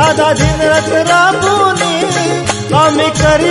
दादा दिन दिनरात राबूनी आम्ही करी